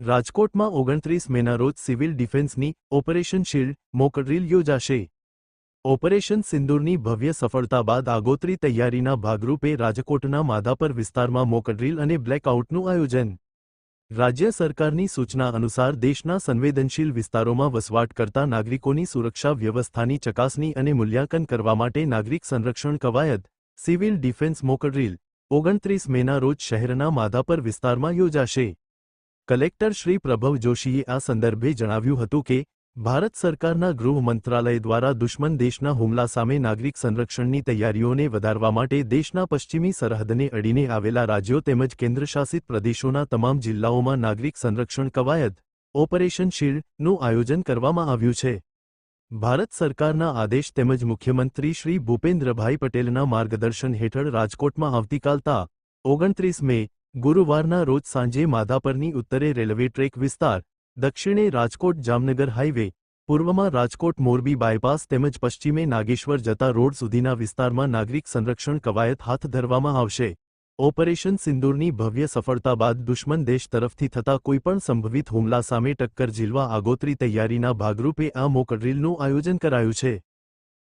રાજકોટમાં ઓગણત્રીસ મેના રોજ સિવિલ ડિફેન્સની ઓપરેશન શિલ્ડ મોકડ્રીલ યોજાશે. ઓપરેશન સિંદૂરની ભવ્ય સફળતા બાદ આગોતરી તૈયારીના ભાગરૂપે રાજકોટના માધાપર વિસ્તારમાં મોકડ્રીલ અને બ્લેકઆઉટનું આયોજન. રાજ્ય સરકારની સૂચના અનુસાર દેશના સંવેદનશીલ વિસ્તારોમાં વસવાટ કરતા નાગરિકોની સુરક્ષા વ્યવસ્થાની ચકાસણી અને મૂલ્યાંકન કરવા માટે નાગરિક સંરક્ષણ કવાયત, સિવિલ ડિફેન્સ મોકડ્રીલ, ઓગણત્રીસ મેના રોજ શહેરના માધાપર વિસ્તારમાં યોજાશે. કલેક્ટર શ્રી પ્રભવ જોશીએ આ સંદર્ભે જણાવ્યું હતું કે, ભારત સરકારના ગૃહ મંત્રાલય દ્વારા દુશ્મન દેશના હુમલા સામે નાગરિક સંરક્ષણની તૈયારીઓને વધારવા માટે દેશના પશ્ચિમી સરહદને અડીને આવેલા રાજ્યો તેમજ કેન્દ્રશાસિત પ્રદેશોના તમામ જિલ્લાઓમાં નાગરિક સંરક્ષણ કવાયત ઓપરેશન શિલ્ડનું આયોજન કરવામાં આવ્યું છે. ભારત સરકારના આદેશ તેમજ મુખ્યમંત્રી શ્રી ભૂપેન્દ્રભાઈ પટેલના માર્ગદર્શન હેઠળ રાજકોટમાં આવતીકાલ તા ઓગણત્રીસ મે ગુરુવારના રોજ સાંજે માધાપરની ઉત્તરે રેલવે ટ્રેક વિસ્તાર, દક્ષિણે રાજકોટ જામનગર હાઇવે પૂર્વમાં રાજકોટ મોરબી બાયપાસ તેમજ પશ્ચિમે નાગેશ્વર જતા રોડ સુધીના વિસ્તારમાં નાગરિક સંરક્ષણ કવાયત હાથ ધરવામાં આવશે. ઓપરેશન સિંદૂરની ભવ્ય સફળતા બાદ દુશ્મન દેશ તરફથી થતા કોઈપણ સંભવિત હુમલા સામે ટક્કર ઝીલવા આગોતરી તૈયારીના ભાગરૂપે આ મોકડ્રીલનું આયોજન કરાયું છે.